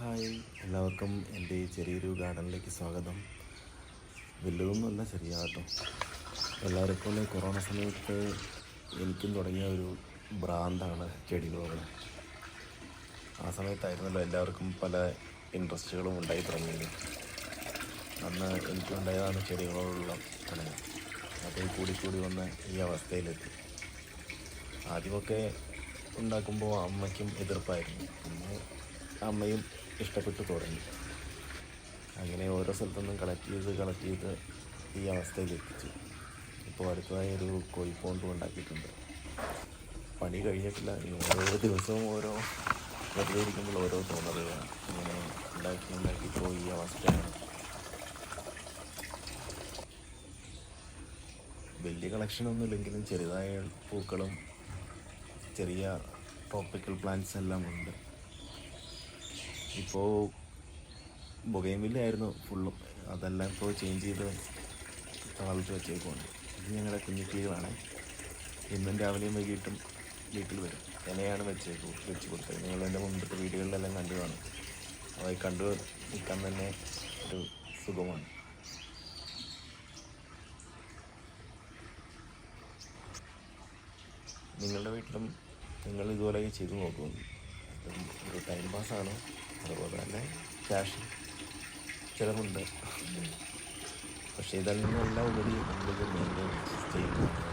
Hi. എല്ലാവർക്കും എന്റെ ഈ ചെറിയൊരു ഗാർഡനിലേക്ക് സ്വാഗതം. വലുതൊന്നുമല്ല ചെറിയ കേട്ടോ എല്ലാവരെ പോലെ കൊറോണ സമയത്ത് എനിക്കും തുടങ്ങിയ ഒരു ഭ്രാന്താണ് ചെടികളോട്. ആ സമയത്തായിരുന്നല്ലോ എല്ലാവർക്കും പല ഇൻട്രസ്റ്റുകളും ഉണ്ടായി തുടങ്ങിയത്. അന്ന് എനിക്കുണ്ടായതാണ് ചെടികളോടുള്ള പ്രണയം. അത് കൂടി കൂടി വന്ന് ഈ അവസ്ഥയിലെത്തി. ആദ്യമൊക്കെ ഉണ്ടാക്കുമ്പോൾ അമ്മയ്ക്കും എതിർപ്പായിരുന്നു. പിന്നെ അമ്മയും ഇഷ്ടപ്പെട്ടു തുടങ്ങി. അങ്ങനെ ഓരോ സ്ഥലത്തുനിന്നും കളക്ട് ചെയ്ത് കളക്ട് ചെയ്ത് ഈ അവസ്ഥയിൽ എത്തിച്ചു. ഇപ്പോൾ അടുത്തതായി ഒരു കോഴിപ്പോണ്ട് ഉണ്ടാക്കിയിട്ടുണ്ട്. പണി കഴിഞ്ഞിട്ടില്ല. ഓരോ ദിവസവും ഓരോ വെറുതെ ഇരിക്കുമ്പോൾ ഓരോ തോന്നലുകളാണ്. ഇങ്ങനെ ഉണ്ടാക്കി ഉണ്ടാക്കി ഇപ്പോൾ ഈ അവസ്ഥയാണ്. വലിയ കളക്ഷനൊന്നും ഇല്ലെങ്കിലും ചെറുതായ പൂക്കളും ചെറിയ ട്രോപ്പിക്കൽ പ്ലാന്റ്സ് എല്ലാം ഉണ്ട്. ഇപ്പോൾ ബൊഗൈമില്ലായിരുന്നു ഫുള്ളും അതെല്ലാം ഇപ്പോൾ ചേഞ്ച് ചെയ്ത് താഴ്ത്തി വെച്ചേക്കുന്നുണ്ട് ഇത് ഞങ്ങളുടെ കുഞ്ഞിക്കിളികളാണ് ഇന്നും രാവിലെയും വൈകിട്ടും വീട്ടിൽ വരും. എന്നെയാണ് വെച്ചേക്കു വെച്ച് കൊടുത്തത്. നിങ്ങൾ എന്റെ മുമ്പത്തെ വീടുകളിലെല്ലാം കണ്ടു കാണും. അവ കണ്ടു നിൽക്കാൻ തന്നെ ഒരു സുഖമാണ്. നിങ്ങളുടെ വീട്ടിലും നിങ്ങൾ ഇതുപോലെ ചെയ്തു നോക്കും ഇതും ഒരു ടൈം പാസ്സാണ് അതുപോലെ തന്നെ ക്യാഷ് ചിലവുണ്ട്. പക്ഷേ ഇതെല്ലാം ഉപരി നമ്മളിത് മെയിന്റെയിൻ ചെയ്യുന്നതാണ്